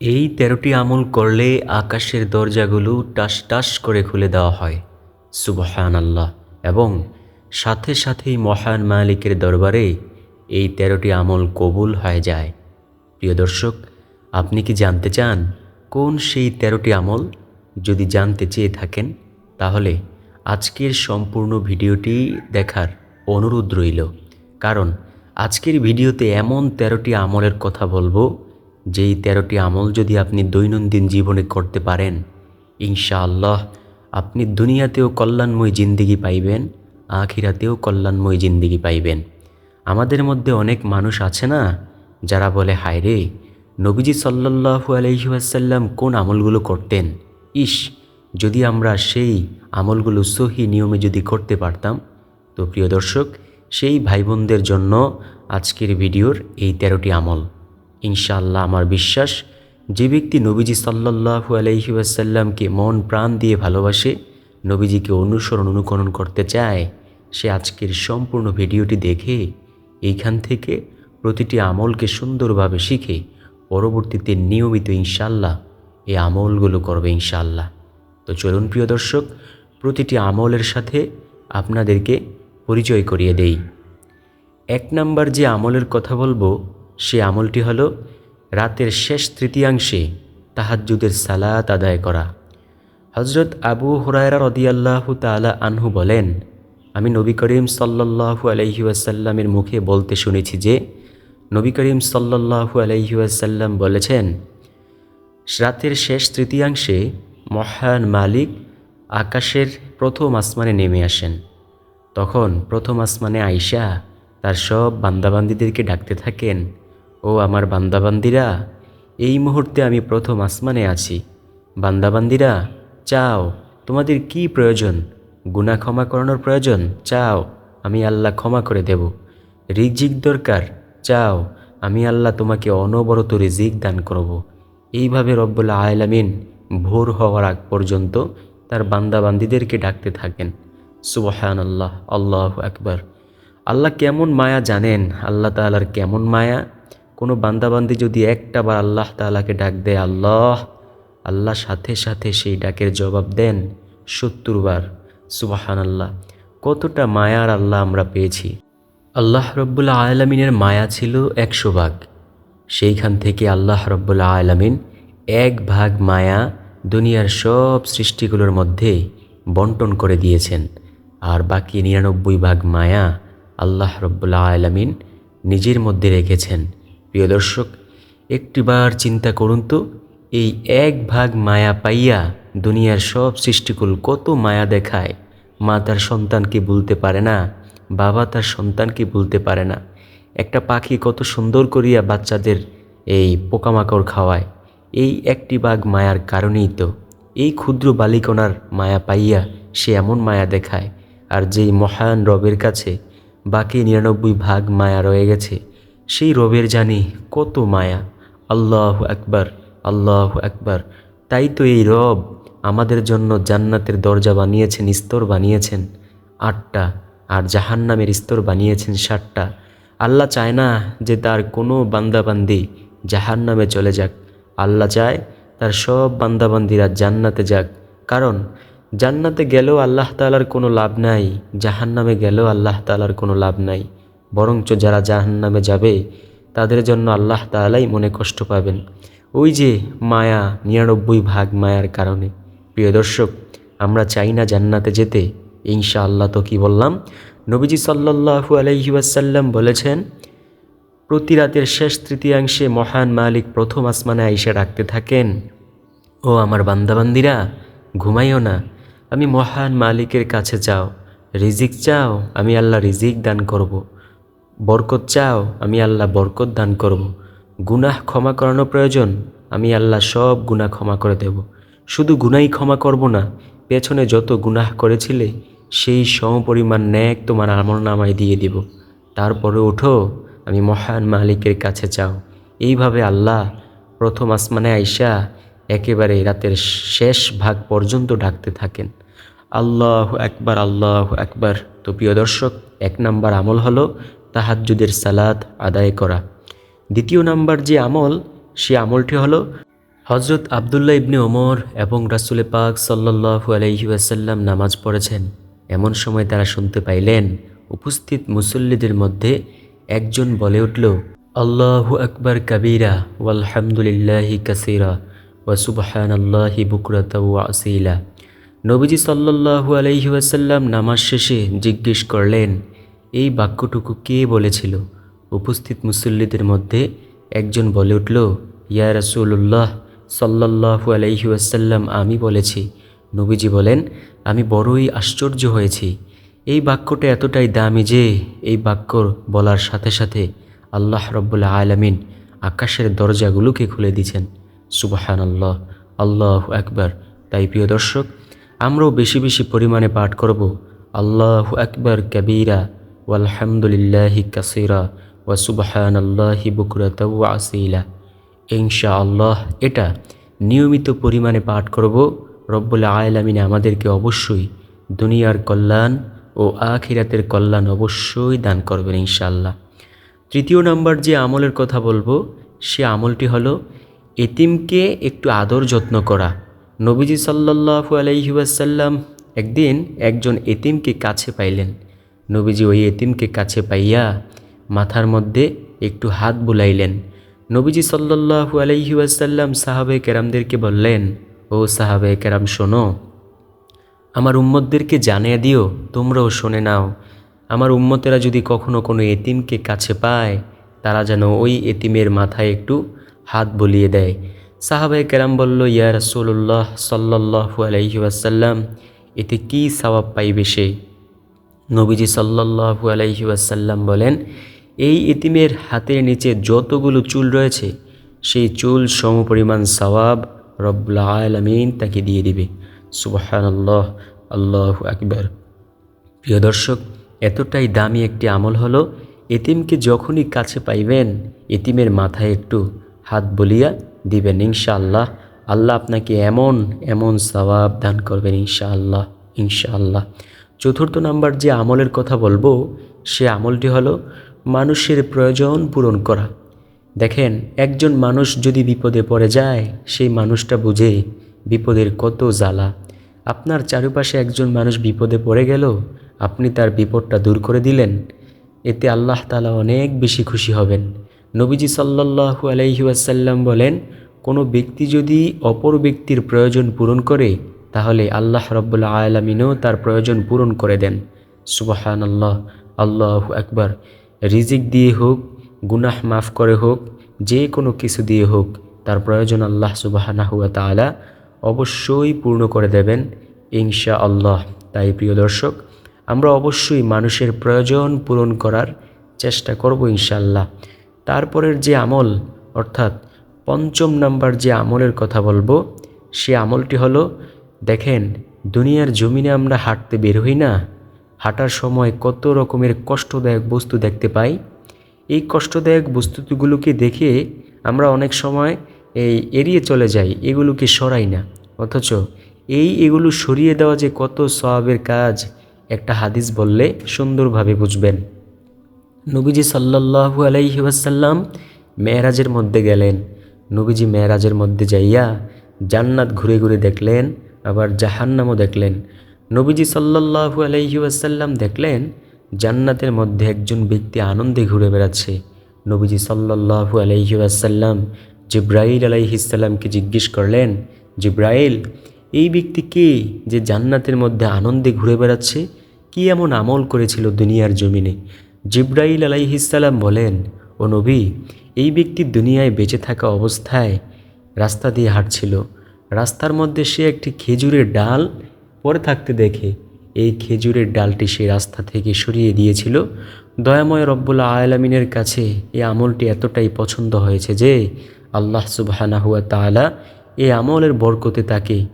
এই তেরোটি আমল করলে আকাশের দরজাগুলো টাস টাস করে খুলে দেওয়া হয়। সুবহান আল্লাহ এবং সাথে সাথেই মহান মালিকের দরবারে এই তেরোটি আমল কবুল হয়ে যায়। প্রিয় দর্শক, আপনি কি জানতে চান কোন সেই তেরোটি আমল? যদি জানতে চেয়ে থাকেন, তাহলে আজকের সম্পূর্ণ ভিডিওটি দেখার অনুরোধ রইল। কারণ আজকের ভিডিওতে এমন তেরোটি আমলের কথা বলব যেই তেরোটি আমল যদি আপনি দৈনন্দিন জীবনে করতে পারেন, ইনশাআল্লাহ আপনি দুনিয়াতেও কল্যাণময় জিন্দিগি পাইবেন, আখিরাতেও কল্যাণময় জিন্দিগি পাইবেন। আমাদের মধ্যে অনেক মানুষ আছে না, যারা বলে, হায় রে, নবীজি সাল্লাহু আলহিহাসাল্লাম কোন আমলগুলো করতেন? ইস, যদি আমরা সেই আমলগুলো সহি নিয়মে যদি করতে পারতাম, তো প্রিয় দর্শক, সেই ভাই বোনদের জন্য আজকের ভিডিওর এই তেরোটি আমল। ইনশাআল্লাহ আমার বিশ্বাস, যে ব্যক্তি নবীজি সাল্লাহু আলহি আসাল্লামকে মন প্রাণ দিয়ে ভালোবাসে, নবীজিকে অনুসরণ অনুকরণ করতে চায়, সে আজকের সম্পূর্ণ ভিডিওটি দেখে, এইখান থেকে প্রতিটি আমলকে সুন্দরভাবে শিখে, পরবর্তীতে নিয়মিত ইনশাল্লাহ এই আমলগুলো করবে ইনশাল্লাহ তো চলুন প্রিয় দর্শক, প্রতিটি আমলের সাথে আপনাদেরকে পরিচয় করিয়ে দেই। এক নাম্বার যে আমলের কথা বলব সে আমলটি হল রাতের শেষ তৃতীয়াংশে তাহাজ্জুদের সালাত আদায় করা। হজরত আবু হুরায়রা রদিয়াল্লাহু তালা আনহু বলেন, আমি নবী করিম সাল্লাহু আলহি আসাল্লামের মুখে বলতে শুনেছি যে, নবী করিম সাল্লাহু আলহি আসাল্লাম বলেছেন, রাতের শেষ তৃতীয়াংশে মহান মালিক আকাশের প্রথম আসমানে নেমে আসেন। তখন প্রথম আসমানে আইসা তার সব বান্দাবান্দিদেরকে ডাকতে থাকেন। আমার বান্দাবান্দিরা, এই মুহূর্তে আমি প্রথম আসমানে আছি। বান্দাবান্দিরা, চাও, তোমাদের কি প্রয়োজন? গুণা ক্ষমা করানোর প্রয়োজন? চাও, আমি আল্লাহ ক্ষমা করে দেব। রিজিক দরকার? চাও, আমি আল্লাহ তোমাকে অনবরত রিজিক দান করব। এইভাবে রব্বুল্লা আয়লামিন ভোর হওয়ার আগ পর্যন্ত তার বান্দাবান্দিদেরকে ডাকতে থাকেন। সুবহান আল্লাহ আল্লাহ একবার আল্লাহ কেমন মায়া জানেন? আল্লাহ তালার কেমন মায়া? কোনো বান্দাবান্দি যদি একটা বার আল্লাহ তালাকে ডাক দেয়, আল্লাহ আল্লাহ সাথে সাথে সেই ডাকের জবাব দেন সত্তর বার। সুবাহান আল্লাহ কতটা মায়ার আল্লাহ আমরা পেয়েছি। আল্লাহ রব্বুল্লা আলমিনের মায়া ছিল একশো ভাগ। সেইখান থেকে আল্লাহ রব্বুল্লা আলমিন এক ভাগ মায়া দুনিয়ার সব সৃষ্টিগুলোর মধ্যে বন্টন করে দিয়েছেন। আর বাকি নিরানব্বই ভাগ মায়া আল্লাহ রব্বুল্লা আলমিন নিজের মধ্যে রেখেছেন। প্রিয় দর্শক, একটিবার চিন্তা করুন তো, এই এক ভাগ মায়া পাইয়া দুনিয়ার সব সৃষ্টিকুল কত মায়া দেখায়। মা তার সন্তানকে বলতে পারে না, বাবা তার সন্তানকে বলতে পারে না। একটা পাখি কত সুন্দর করিয়া বাচ্চাদের এই পোকামাকড় খাওয়ায়। এই একটি বাঘ মায়ার কারণেই তো, এই ক্ষুদ্র বালিকনার মায়া পাইয়া সে এমন মায়া দেখায়। আর যেই মহান রবের কাছে বাকি নিরানব্বই ভাগ মায়া রয়ে গেছে সেই রবের জানি কত মায়া। আল্লাহ একবার আল্লাহ একবার তাই তো এই রব আমাদের জন্য জান্নাতের দরজা বানিয়েছেন, স্তর বানিয়েছেন। আটটা আর জাহান্নামের স্তর বানিয়েছেন ষাটটা আল্লাহ চায় না যে তার কোনো বান্দাবান্দি জাহান্নামে চলে যাক। আল্লাহ চায় তার সব বান্দাবান্দিরা জান্নাতে যাক। কারণ জান্নাতে গেলেও আল্লাহ তালার কোনো লাভ নাই, জাহান্নামে গেলেও আল্লাহ তালার কোনো লাভ নাই। বরঞ্চ যারা জাহান্নামে যাবে, তাদের জন্য আল্লাহ তালাই মনে কষ্ট পাবেন। ওই যে মায়া, নিরানব্বই ভাগ মায়ার কারণে। প্রিয় দর্শক, আমরা চাই না জান্নাতে যেতে। ইনশা আল্লাহ তো কি বললাম? নবীজি সাল্লাহু আলহি ওয়াসাল্লাম বলেছেন, প্রতি রাতের শেষ তৃতীয়াংশে মহান মালিক প্রথম আসমানে আইসা রাখতে থাকেন, ও আমার বান্দাবান্দিরা, ঘুমাইও না। আমি মহান মালিকের কাছে যাও রিজিক চাও। আমি আল্লাহ রিজিক দান করব। বরকত চাও, আমি আল্লাহ বরকত দান করব। গুনাহ ক্ষমা করানো প্রয়োজন, আমি আল্লাহ সব গুনাহ ক্ষমা করে দেব। শুধু গুনাই ক্ষমা করব না, পেছনে যত গুনাহ করেছিলে, সেই সমপরিমাণ ন্যাক তোমার আমল নামায় দিয়ে দিব। তারপরে ওঠো, আমি মহান মালিকের কাছে চাও এইভাবে আল্লাহ প্রথম আসমানে আইসা একেবারে রাতের শেষ ভাগ পর্যন্ত ডাকতে থাকেন। আল্লাহ একবার আল্লাহ একবার তো প্রিয় দর্শক, এক নাম্বার আমল হলো তাহাজ্জুদের সালাত আদায় করা। দ্বিতীয় নাম্বার যে আমল, সে আমলটি হলো হজরত আবদুল্লাহ ইবনে ওমর এবং রাসুলে পাক সাল্লাহু আলহিউসাল্লাম নামাজ পড়েছেন। এমন সময় তারা শুনতে পাইলেন, উপস্থিত মুসল্লিদের মধ্যে একজন বলে উঠল, আল্লাহু আকবর কবিরা, ওয়ালহামদুলিল্লাহি কাসিরা ওয়াসুবহান আল্লাহি বুকরতা ওয়াসিলা নবীজি সাল্লাহু আলহিউসাল্লাম নামাজ শেষে জিজ্ঞেস করলেন এই বাক্যটুকু কে বলেছিল? উপস্থিত মুসল্লিদের মধ্যে একজন বলে উঠল, ইয়া রাসুল্লাহ সাল্লাহু আলাইহি আসাল্লাম আমি বলেছি। নবীজি বলেন, আমি বড়ই আশ্চর্য হয়েছি। এই বাক্যটা এতটাই দামি যে এই বাক্য বলার সাথে সাথে আল্লাহ রব্বুল্লা আলমিন আকাশের দরজাগুলোকে খুলে দিছেন সুবাহান আল্লাহ আল্লাহ একবার তাই প্রিয় দর্শক, আমরাও বেশি বেশি পরিমাণে পাঠ করব আল্লাহ একবার কবিরা ওয়ালহামদুলিল্লাহি কাসিরা ওয়া সুবাহান আল্লাহি বুকরাত ওয়া আসিলা। ইনশা আল্লাহ এটা নিয়মিত পরিমাণে পাঠ করব। রব্বুল আয়ালামিনে আমাদেরকে অবশ্যই দুনিয়ার কল্যাণ ও আখিরাতের কল্যাণ অবশ্যই দান করবেন ইনশাআল্লাহ। তৃতীয় নাম্বার যে আমলের কথা বলব, সে আমলটি হলো এতিমকে একটু আদর যত্ন করা। নবীজি সাল্লাহু আলাইহাসাল্লাম একদিন একজন এতিমকে কাছে পাইলেন। নবীজি ওই এতিমকে কাছে পাইয়া মাথার মধ্যে একটু হাত বুলাইলেন। নবীজি সাল্লাহু আলাইহি ওয়াসাল্লাম সাহাবে কেরামদেরকে বললেন, ও সাহাবে কেরাম, শোনো, আমার উম্মতদেরকে জানিয়ে দিও, তোমরাও শোনে নাও। আমার উম্মতেরা যদি কখনো কোনো এতিমকে কাছে পায়, তারা যেন ওই এতিমের মাথায় একটু হাত বলিয়ে দেয়। সাহাবে কেরাম বলল, ইয়া রসুল্লাহ সাল্লাহু আলাইহি ওয়াসাল্লাম, এতে কি সওয়াব পাইবে সে? নবীজি সাল্লাহু আলাইহি ওয়াসাল্লাম বলেন, এই ইতিমের হাতের নিচে যতগুলো চুল রয়েছে, সেই চুল সমপরিমাণ সওয়াব রব্লা আলমিন তাকে দিয়ে দিবে। সুবাহান আল্লাহ আল্লাহ আকবর। প্রিয় দর্শক, এতটাই দামি একটি আমল হলো, এতিমকে যখনই কাছে পাইবেন, এতিমের মাথায় একটু হাত বলিয়া দিবেন, ইনশাআল্লাহ। আল্লাহ আপনাকে এমন এমন সওয়াব দান করবেন, ইনশাআল্লাহ ইনশাআল্লাহ। চতুর্থ নাম্বার যে আমলের কথা বলব, সে আমলটি হলো মানুষের প্রয়োজন পূরণ করা। দেখেন, একজন মানুষ যদি বিপদে পড়ে যায়, সেই মানুষটা বুঝে বিপদের কত জ্বালা। আপনার চারপাশে একজন মানুষ বিপদে পড়ে গেল, আপনি তার বিপদটা দূর করে দিলেন। এতে আল্লাহ তালা অনেক বেশি খুশি হবেন। নবীজি সাল্লাহু আলাইহি আসাল্লাম বলেন, কোনো ব্যক্তি যদি অপর ব্যক্তির প্রয়োজন পূরণ করে তাহলে আল্লাহ রব্বুল্লা আলমিনও তার প্রয়োজন পূরণ করে দেন। সুবাহান আল্লাহ আল্লাহ একবার রিজিক দিয়ে হোক, গুনাহ মাফ করে হোক, যে কোনো কিছু দিয়ে হোক, তার প্রয়োজন আল্লাহ সুবাহানা হুয়া তালা অবশ্যই পূর্ণ করে দেবেন ইনশা আল্লাহ তাই প্রিয় দর্শক, আমরা অবশ্যই মানুষের প্রয়োজন পূরণ করার চেষ্টা করব ইনশাল্লাহ তারপরের যে আমল, অর্থাৎ পঞ্চম নাম্বার যে আমলের কথা বলব, সে আমলটি হলো দেখেন, দুনিয়ার জমিনে আমরা হাঁটতে বের হই না। হাঁটার সময় কত রকমের কষ্টদায়ক বস্তু দেখতে পাই। এই কষ্টদায়ক বস্তুগুলোকে দেখে আমরা অনেক সময় এই এড়িয়ে চলে যাই, এগুলোকে সরাই না। অথচ এই এগুলো সরিয়ে দেওয়া যে কত সবাবের কাজ, একটা হাদিস বললে সুন্দরভাবে বুঝবেন। নবীজি সাল্লাহু আলাইহি ওয়াসাল্লাম মেয়েরাজের মধ্যে গেলেন। নবীজি মেয়েরাজের মধ্যে যাইয়া জান্নাত ঘুরে ঘুরে দেখলেন আবার জাহান্নামও দেখলেন। নবীজি সাল্লাহু আলাইহি ওয়াসাল্লাম দেখলেন, জান্নাতের মধ্যে একজন ব্যক্তি আনন্দে ঘুরে বেড়াচ্ছে। নবীজি সাল্লাহু আলাইহি ওয়াসাল্লাম জিব্রাইল আলাইহিসাল্লামকে জিজ্ঞেস করলেন, জিব্রাইল, এই ব্যক্তি কে যে জান্নাতের মধ্যে আনন্দে ঘুরে বেড়াচ্ছে? কি এমন আমল করেছিল দুনিয়ার জমিনে? জিব্রাইল আলাইহিসাল্লাম বলেন, ও নবী, এই ব্যক্তি দুনিয়ায় বেঁচে থাকা অবস্থায় রাস্তা দিয়ে হাঁটছিল। রাস্তার মধ্যে সে একটি খেজুরের ডাল পরে থাকতে দেখে। এই খেজুরের ডালটি সে রাস্তা থেকে সরিয়ে দিয়েছিল। দয়াময় রব্বুল্লা আয়ালামিনের কাছে এই আমলটি এতটাই পছন্দ হয়েছে যে আল্লাহ সুবাহানা হুয়া তালা এই আমলের বরকতে তাকে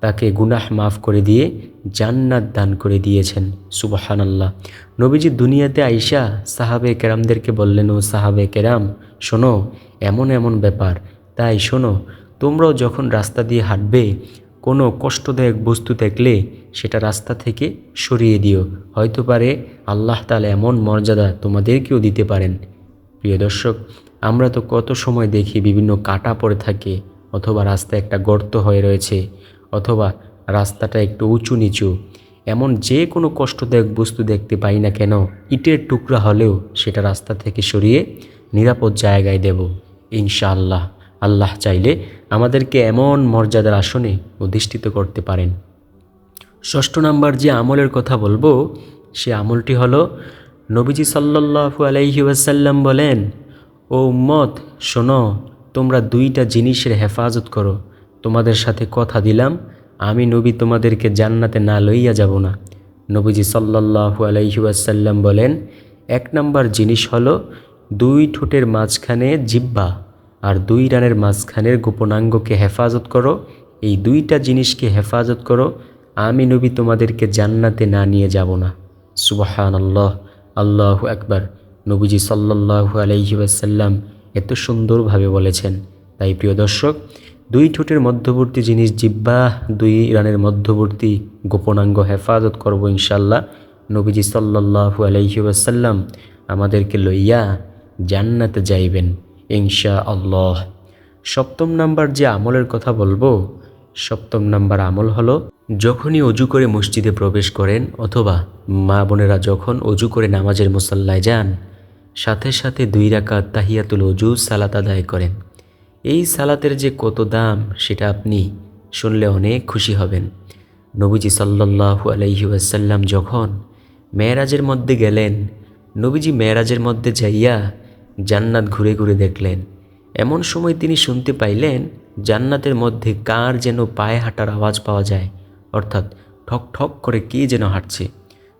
তাকে গুনাহ মাফ করে দিয়ে জান্নাত দান করে দিয়েছেন। সুবাহান আল্লাহ নবীজি দুনিয়াতে আইসা সাহাবে কেরামদেরকে বললেন, ও সাহাবে কেরাম, শোনো, এমন এমন ব্যাপার। তাই শোনো তোমরাও যখন রাস্তা দিয়ে হাঁটবে, কোনো কষ্টদায়ক বস্তু দেখলে সেটা রাস্তা থেকে সরিয়ে দিও। হয়তো পারে আল্লাহ তালা এমন মর্যাদা তোমাদেরকেও দিতে পারেন। প্রিয় দর্শক, আমরা তো কত সময় দেখি বিভিন্ন কাটা পড়ে থাকে অথবা রাস্তায় একটা গর্ত হয়ে রয়েছে অথবা রাস্তাটা একটু উঁচু নিচু। এমন যে কোনো কষ্টদায়ক বস্তু দেখতে পাই না কেন, ইটের টুকরা হলেও সেটা রাস্তা থেকে সরিয়ে নিরাপদ জায়গায় দেব। ইনশাআল্লাহ, আল্লাহ চাইলে আমাদেরকে এমন মর্যাদার আসনে অধিষ্ঠিত করতে পারেন। ষষ্ঠ নাম্বার যে আমলের কথা বলব, সে আমলটি হলো, নবীজি সাল্লাল্লাহু আলাইহি ওয়াসাল্লাম বলেন, ও উম্মত, শোনো, তোমরা দুইটা জিনিসের হেফাজত করো। তোমাদের সাথে কথা দিলাম, আমি নবী তোমাদেরকে জান্নাতে না লইয়া যাব না। নবীজি সাল্লাল্লাহু আলাইহি ওয়াসাল্লাম বলেন, এক নাম্বার জিনিস হলো, দুই ঠোঁটের মাঝখানে জিব্বা আর দুই রানের মাঝখানের গোপনাঙ্গকে হেফাজত করো। এই দুইটা জিনিসকে হেফাজত করো। আমি নবী তোমাদেরকে জান্নাতে না নিয়ে যাব না। সুবাহান আল্লাহ আল্লাহ একবার নবীজি সাল্লাল্লাহু আলাইহি ওয়াসাল্লাম এত সুন্দরভাবে বলেছেন। তাই প্রিয় দর্শক, দুই ঠোঁটের মধ্যবর্তী জিনিস জিব্বা দুই রানের মধ্যবর্তী গোপনাঙ্গ হেফাজত করব ইনশাল্লাহ নবীজি সাল্লাল্লাহু আলাইহি ওয়াসাল্লাম আমাদেরকে লইয়া জান্নাতে যাইবেন। ইনশা আল্লাহ সপ্তম নাম্বার যে আমলের কথা বলব, সপ্তম নাম্বার আমল হলো, যখনই অজু করে মসজিদে প্রবেশ করেন অথবা মা বোনেরা যখন অজু করে নামাজের মুসাল্লায় যান, সাথে সাথে দুই রাকাত তাহিয়াতুল অজু সালাত আদায় করেন। এই সালাতের যে কত দাম, সেটা আপনি শুনলে অনেক খুশি হবেন। নবীজি সাল্লাল্লাহু আলাইহি ওয়াসাল্লাম যখন মেয়েরাজের মধ্যে গেলেন, নবীজি মেয়েরাজের মধ্যে যাইয়া জান্নাত ঘুরে ঘুরে দেখলেন। এমন সময় তিনি শুনতে পাইলেন, জান্নাতের মধ্যে কার যেন পায়ে হাঁটার আওয়াজ পাওয়া যায়, অর্থাৎ ঠক ঠক করে কে যেন হাঁটছে।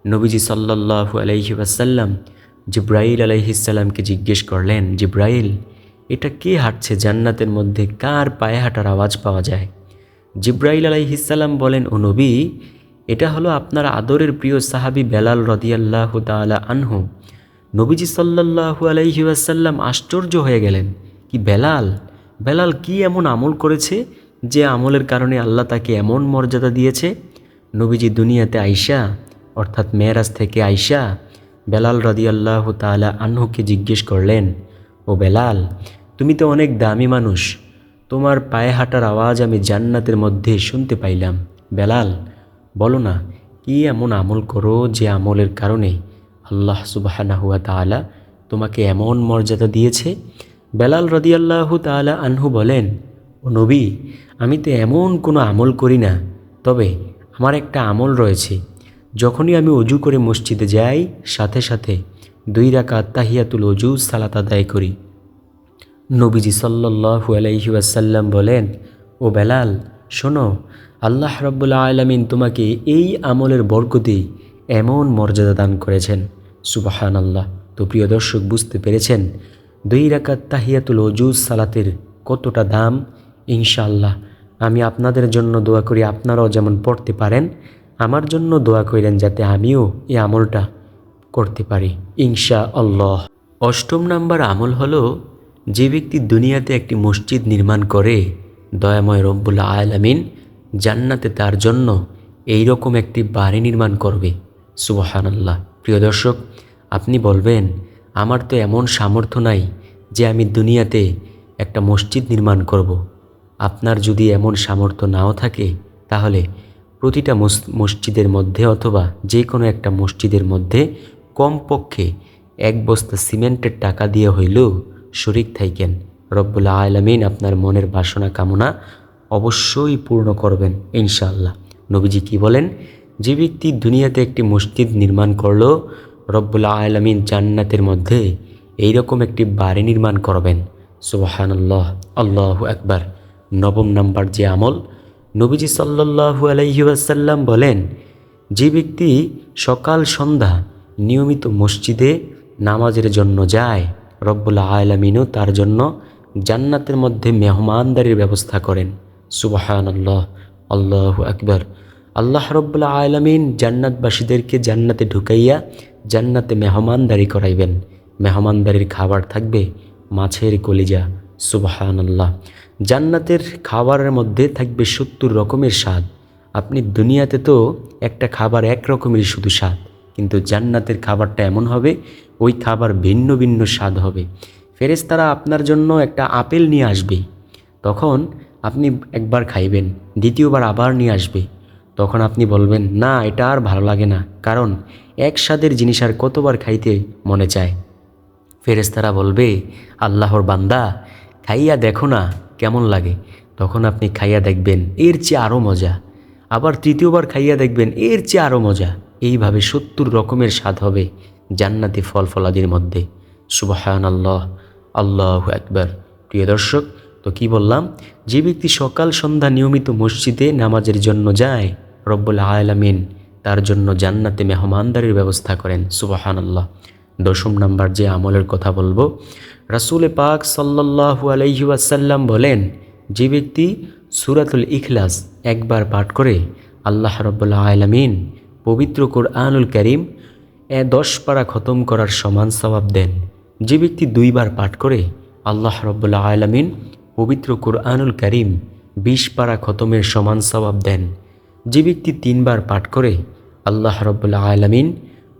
নবীজি সাল্লাল্লাহু আলাইহি ওয়াসাল্লাম জিব্রাইল আলাইহিসাল্লামকে জিজ্ঞেস করলেন, জিব্রাইল, এটা কে হাঁটছে? জান্নাতের মধ্যে কার পায়ে হাঁটার আওয়াজ পাওয়া যায়? জিব্রাইল আলাইহিসাল্লাম বলেন, ও নবী, এটা হলো আপনার আদরের প্রিয় সাহাবি বেলাল রদিয়াল্লাহ তালা আনহু। নবীজি সাল্লাল্লাহু আলাইহি ওয়াসাল্লাম আশ্চর্য হয়ে গেলেন। কি বেলাল? বেলাল কি এমন আমল করেছে যে আমলের কারণে আল্লাহ তাকে এমন মর্যাদা দিয়েছে? নবীজি দুনিয়াতে আইসা অর্থাৎ মেয়েরাজ থেকে আইসা বেলাল রদিয়াল্লাহ তালা আনহুকে জিজ্ঞেস করলেন, ও বেলাল, তুমি তো অনেক দামি মানুষ। তোমার পায়ে হাঁটার আওয়াজ আমি জান্নাতের মধ্যে শুনতে পাইলাম। বেলাল, বলো না, কি এমন আমল করো যে আমলের কারণে আল্লাহ সুবাহানা হুয়া তালা তোমাকে এমন মর্যাদা দিয়েছে। বেলাল রদিয়াল্লাহু তালা আনহু বলেন, ও নবী, আমি তো এমন কোনো আমল করি না, তবে আমার একটা আমল রয়েছে। যখনই আমি অজু করে মসজিদে যাই, সাথে সাথে দুই রাকাত তাহিয়াতুল অজু সালাত আদায় করি। নবীজি সাল্লাহু আলাইহি ওয়াসাল্লাম বলেন, ও বেলাল, শোনো, আল্লাহ রব্বুল্লা আলমিন তোমাকে এই আমলের বরকতে এমন মর্যাদা দান করেছেন। সুবাহান আল্লাহ তো প্রিয় দর্শক, বুঝতে পেরেছেন? দুই রাকাত তাহিয়াতুল অজুজ সালাতের কতটা দাম? ইনশাআল্লাহ, আমি আপনাদের জন্য দোয়া করি, আপনারাও যেমন পড়তে পারেন, আমার জন্য দোয়া করেন যাতে আমিও এই আমলটা করতে পারি। ইনশা আল্লাহ অষ্টম নাম্বার আমল হলো, যে ব্যক্তি দুনিয়াতে একটি মসজিদ নির্মাণ করে, দয়াময় রব্বুল্লা আলামিন জান্নাতে তার জন্য এই রকম একটি বাড়ি নির্মাণ করবে। সুবহানাল্লাহ। প্রিয় দর্শক, আপনি বলবেন, আমার তো এমন সামর্থ্য নাই যে আমি দুনিয়াতে একটা মসজিদ নির্মাণ করব। আপনার যদি এমন সামর্থ্য নাও থাকে, তাহলে প্রতিটা মসজিদের মধ্যে অথবা যে কোনো একটা মসজিদের মধ্যে কমপক্ষে এক বস্তা সিমেন্টের টাকা দিয়ে হইলেও শরিক থাইকেন। রব্বুল্লা আলমিন আপনার মনের বাসনা কামনা অবশ্যই পূর্ণ করবেন ইনশাআল্লাহ। নবীজি কি বলেন? যে ব্যক্তি দুনিয়াতে একটি মসজিদ নির্মাণ করল। রব্বুল্লা আলমিন জান্নাতের মধ্যে এই রকম একটি বাড়ি নির্মাণ করবেন। সুবাহান আল্লাহ একবার নবম নাম্বার যে আমল, নবীজি সাল্লাহু আলাইসাল্লাম বলেন যে ব্যক্তি সকাল সন্ধ্যা নিয়মিত মসজিদে নামাজের জন্য যায়। রব্বুল্লা আলমিনও তার জন্য জান্নাতের মধ্যে মেহমানদারির ব্যবস্থা করেন। সুবাহান আল্লাহ আল্লাহ আকবর। আল্লাহ রব্বুল্লা আলমিন জান্নাতবাসীদেরকে জান্নাতে ঢুকাইয়া জান্নাতে মেহমানদারি করাইবেন। মেহমানদারির খাবার থাকবে মাছের কলিজা সুবাহান আল্লাহ জান্নাতের খাবারের মধ্যে থাকবে সত্তর রকমের স্বাদ। আপনি দুনিয়াতে তো একটা খাবার এক রকমের শুধু স্বাদ, কিন্তু জান্নাতের খাবারটা এমন হবে, ওই খাবার ভিন্ন ভিন্ন স্বাদ হবে। ফেরেশতারা আপনার জন্য একটা আপেল নিয়ে আসবে। তখন আপনি একবার খাইবেন, দ্বিতীয়বার আবার নিয়ে আসবে। তখন আপনি বলবেন, না, এটা আর ভালো লাগে না। কারণ এক জিনিস আর কতবার খাইতে মনে চায়। ফেরেস্তারা বলবে, আল্লাহর বান্দা, খাইয়া দেখো না কেমন লাগে। তখন আপনি খাইয়া দেখবেন, এর চেয়ে আরও মজা। আবার তৃতীয়বার খাইয়া দেখবেন, এর চেয়ে আরও মজা। এইভাবে সত্তর রকমের স্বাদ হবে জান্নাতি ফল ফলাদির মধ্যে। সুবাহান আল্লাহ আল্লাহ একবার প্রিয় দর্শক, তো কি বললাম? যে ব্যক্তি সকাল সন্ধ্যা নিয়মিত মসজিদে নামাজের জন্য যায় রব্বুল আলামিন তার জন্য জান্নাতে মেহমানদারির ব্যবস্থা করেন সুবাহান আল্লাহ দশম নাম্বার যে আমলের কথা বলব, রাসুলে পাক সাল্লাহু আলাইহি ওয়াসাল্লাম বলেন, যে ব্যক্তি সুরাতুল ইখলাস একবার পাঠ করে আল্লাহ রব্বুল্লাহ আলমিন পবিত্র কোরআনুল করিম এ দশ পারা খতম করার সমান সবাব দেন। যে ব্যক্তি দুইবার পাঠ করে আল্লাহ রব্বুল্লাহ আলমিন পবিত্র কোরআনুল করিম বিশ পারা খতমের সমান সবাব দেন। যে ব্যক্তি তিনবার পাঠ করে, আল্লাহ রব্বুল্লাহ আলমিন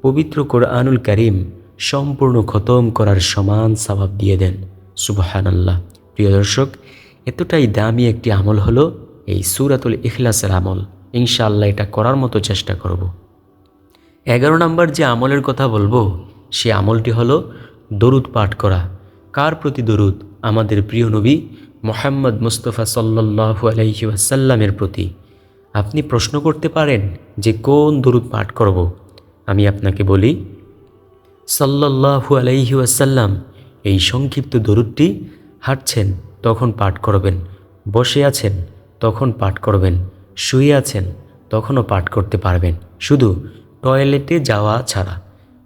পবিত্র কোরআনুল করিম সম্পূর্ণ খতম করার সমান সবাব দিয়ে দেন। সুবাহান আল্লাহ প্রিয় দর্শক, এতটাই দামি একটি আমল হলো এই সুরাতুল ইখলাসের আমল। ইনশাআল্লাহ এটা করার মতো চেষ্টা করব। এগারো নম্বর যে আমলের কথা বলব, সে আমলটি হলো দরুদ পাঠ করা। কার প্রতি দরুদ? আমাদের প্রিয় নবী মোহাম্মদ মুস্তফা সাল্লাহু আলাইহি ওয়াসাল্লামের প্রতি। আপনি প্রশ্ন করতে পারেন যে কোন দরুদ পাঠ করব। আমি আপনাকে বলি সাল্লাহু আলাইহি ওয়াসাল্লাম এই সংক্ষিপ্ত দরুদটি হাঁটছেন, তখন পাঠ করবেন। বসে আছেন, তখন পাঠ করবেন। শুয়ে আছেন, তখনও পাঠ করতে পারবেন। শুধু টয়লেটে যাওয়া ছাড়া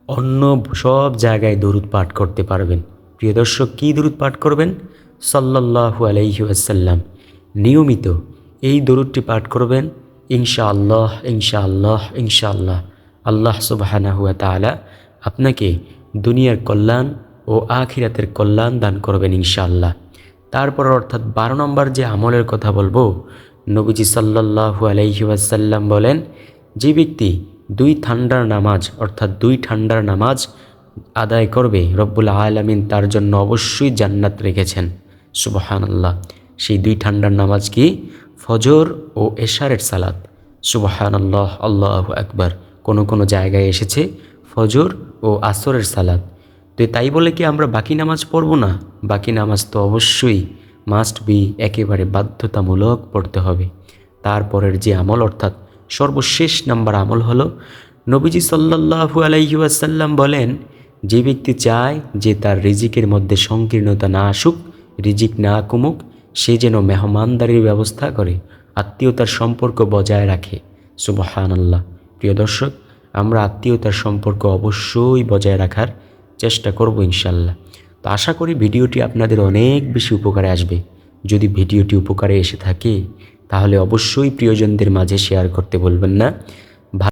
অন্য সব জায়গায় দরুদ পাঠ করতে পারবেন। প্রিয় দর্শক, কী দরুদ পাঠ করবেন? সাল্লাহু আলাইহি আসাল্লাম নিয়মিত এই দরুদটি পাঠ করবেন। ইনশা আল্লাহ ইনশা আল্লাহ সুবাহানা হুয়া তালা আপনাকে দুনিয়ার কল্যাণ ও আখিরাতের কল্যাণ দান করবেন ইনশাআল্লাহ। তারপর অর্থাৎ বারো নম্বর যে আমলের কথা বলব, নবীজি সাল্লাহু আলাইহি ওয়াসাল্লাম বলেন, যে ব্যক্তি দুই ঠান্ডার নামাজ, অর্থাৎ দুই ঠান্ডার নামাজ আদায় করবে, রব্বুল আলমিন তার জন্য অবশ্যই জান্নাত রেখেছেন। সুবহান আল্লাহ সেই দুই ঠান্ডার নামাজ কি? ফজর ও এশারের সালাত। সুবহান আল্লাহ আল্লাহ একবার কোনো কোনো জায়গায় এসেছে ফজর ও আসরের সালাত। তো তাই বলে কি আমরা বাকি নামাজ পড়ব না? বাকি নামাজ তো অবশ্যই মাস্ট বি একেবারে বাধ্যতামূলক পড়তে হবে। তারপরের যে আমল অর্থাৎ সর্বশেষ নাম্বার আমল হলো, নবীজি সাল্লাহু আলাইসাল্লাম বলেন, যে ব্যক্তি চায় যে তার রিজিকের মধ্যে সংকীর্ণতা না আসুক, রিজিক না কমুক সে যেন মেহমানদারির ব্যবস্থা করে, আত্মীয়তার সম্পর্ক বজায় রাখে। সুবহান আল্লাহ প্রিয় দর্শক, আমরা আত্মীয়তার সম্পর্ক অবশ্যই বজায় রাখার চেষ্টা করব ইনশাল্লাহ তো আশা করি ভিডিওটি আপনাদের অনেক বেশি উপকারে আসবে। যদি ভিডিওটি উপকারে এসে থাকে, তাহলে অবশ্যই প্রিয়জনদের মাঝে শেয়ার করতে বলবেন না।